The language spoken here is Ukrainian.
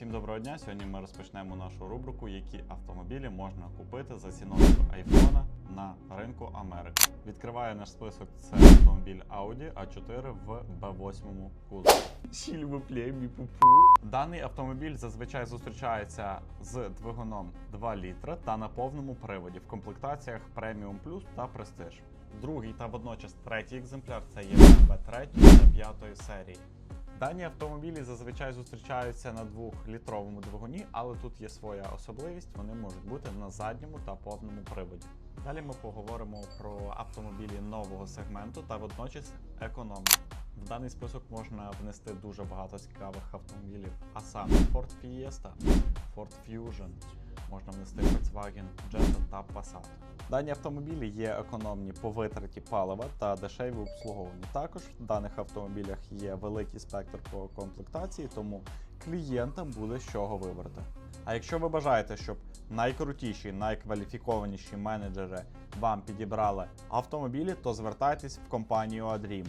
Всім доброго дня. Сьогодні ми розпочнемо нашу рубрику, які автомобілі можна купити за ціною айфона на ринку Америки. Відкриває наш список це автомобіль Audi A4 в B8 кузові. Даний автомобіль зазвичай зустрічається з двигуном 2 літра та на повному приводі в комплектаціях Premium Plus та Prestige. Другий та водночас третій екземпляр це є BMW 3 та 5 серії. Дані автомобілі зазвичай зустрічаються на 2-літровому двигуні, але тут є своя особливість, вони можуть бути на задньому та повному приводі. Далі ми поговоримо про автомобілі нового сегменту та водночас економні. В даний список можна внести дуже багато цікавих автомобілів, а саме Ford Fiesta, Ford Fusion, можна внести Volkswagen Jetta та Passat. Дані автомобілі є економні по витраті палива та дешеві в обслуговуванні. Також в даних автомобілях є великий спектр по комплектації, тому клієнтам буде з чого вибрати. А якщо ви бажаєте, щоб найкрутіші, найкваліфікованіші менеджери вам підібрали автомобілі, то звертайтесь в компанію Adream.